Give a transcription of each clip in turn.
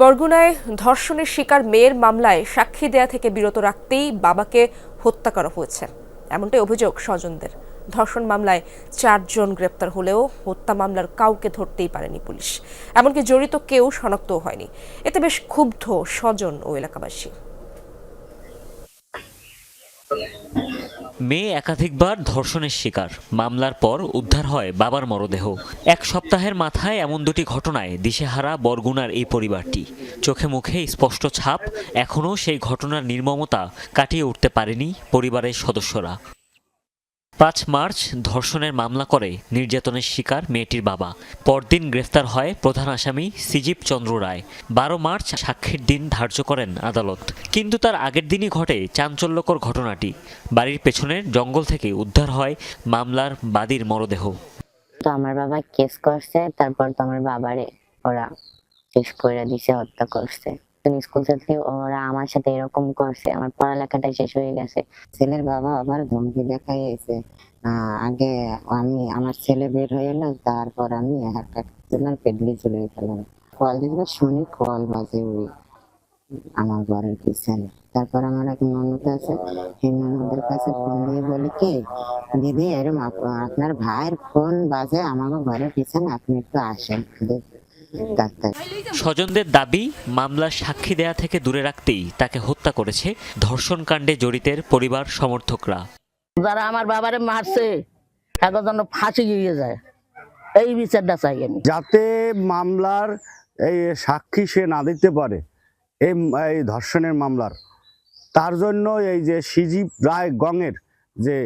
বরগুনায় ধর্ষণের শিকার মেয়ের মামলায় সাক্ষী দেয়া থেকে বিরত রাখতেই বাবাকে হত্যা করা হয়েছে। এমনটাই অভিযোগ স্বজনদের। ধর্ষণ মামলায় চারজন গ্রেপ্তার হলেও হত্যা মামলার কাউকে ধরতেই পারেনি পুলিশ। এমনকি জড়িত কেউ শনাক্তও হয়নি। এতে বেশ ক্ষুব্ধ স্বজন ও এলাকাবাসী। মেয়ে একাধিকবার ধর্ষণের শিকার। মামলার পর উদ্ধার হয় বাবার মরদেহ। এক সপ্তাহের মাথায় এমন দুটি ঘটনায় দিশেহারা বরগুনার এই পরিবারটি। চোখে মুখে স্পষ্ট ছাপ, এখনও সেই ঘটনার নির্মমতা কাটিয়ে উঠতে পারেনি পরিবারের সদস্যরা। পাঁচ মার্চ ধর্ষণের মামলা করে নির্যাতনের শিকার মেয়েটির বাবা। পরদিন গ্রেফতার হয় প্রধান আসামি সিজিব চন্দ্র রায়। বারো মার্চ সাক্ষীর দিন ধার্য করেন আদালত। কিন্তু তার আগের দিনই ঘটে চাঞ্চল্যকর ঘটনাটি। বাড়ির পেছনের জঙ্গল থেকে উদ্ধার হয় মামলার বাদীর মরদেহ। তো আমার বাবা কেস করছে, তারপর তো আমার বাবারে ওরা শেষ করে দিছে, হত্যা করছে। স্কুল থেকে ওরা আমার সাথে এরকম করছে, আমার পড়ালেখাটা শেষ হয়ে গেছে। ছেলের বাবা আবার ধমকি দেখাইছে আগে আমি আমার ছেলে বের হয়ে এলো, তারপর আমি একটা পেডলি চলে গেলাম। কল দিল শুনি কল বাজে ওই আমার ঘরের পিছনে। তারপর আমার এক ননদ আছে, সেই ননদের কাছে ফোন দিয়ে বলি, কি? দিদি এরকম আপ- আপনার ভাইয়ের ফোন বাজে আমাকে ঘরের পিছনে, আপনি একটু আসেন। ডাক্তার। স্বজনদের দাবি মামলার সাক্ষী দেয়া থেকে দূরে রাখতেই তাকে হত্যা করেছে ধর্ষণ কাণ্ডে জড়িতের পরিবার সমর্থকরা। যারা আমার বাবারে মারছে এখন যেন ফাঁসি গিয়ে যায়। এই বিচারটা চাই আমি। যাতে মামলার এই সাক্ষী সে না দিতে পারে এই এই ধর্ষণের মামলার। তার জন্য এই যে সিজিব রায় গঙের যে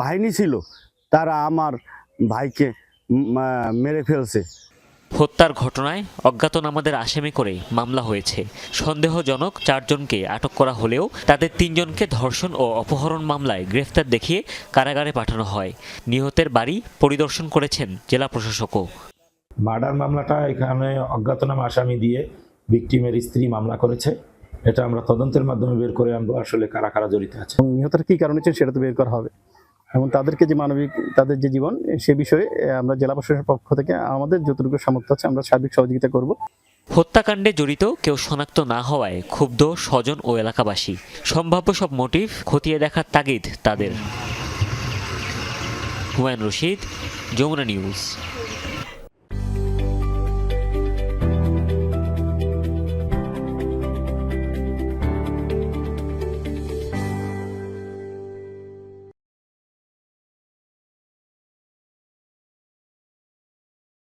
বাহিনী ছিল তারা আমার ভাইকে মেরে ফেলছে। হত্যার ঘটনায় অজ্ঞাতনামাদের আসামি করে মামলা হয়েছে। সন্দেহজনক চারজনকে আটক করা হলেও তাদের তিনজনকে ধর্ষণ ও অপহরণ মামলায় গ্রেফতার দেখিয়ে কারাগারে পাঠানো হয়। নিহতের বাড়ি পরিদর্শন করেছেন জেলা প্রশাসকও। মার্ডার মামলাটা এখানে অজ্ঞাতনামা আসামি দিয়ে ভিকটিমের স্ত্রী মামলা করেছে। এটা আমরা তদন্তের মাধ্যমে বের করে আনব আসলে কারা কারা জড়িত আছে। এবং নিহতরা কী কারণে ছিল সেটা তো বের করা হবে। এবং তাদেরকে যে মানবিক, তাদের যে জীবন, সে বিষয়ে আমরা জেলা প্রশাসনের পক্ষ থেকে আমাদের যতটুকু সামর্থ্য আছে, আমরা সার্বিক সহযোগিতা করব। হত্যাকাণ্ডে জড়িত কেউ শনাক্ত না হওয়ায় ক্ষুব্ধ স্বজন ও এলাকাবাসী। সম্ভাব্য সব মোটিভ খতিয়ে দেখার তাগিদ তাদের। হুমায়ুন রশিদ, যমুনা নিউজ।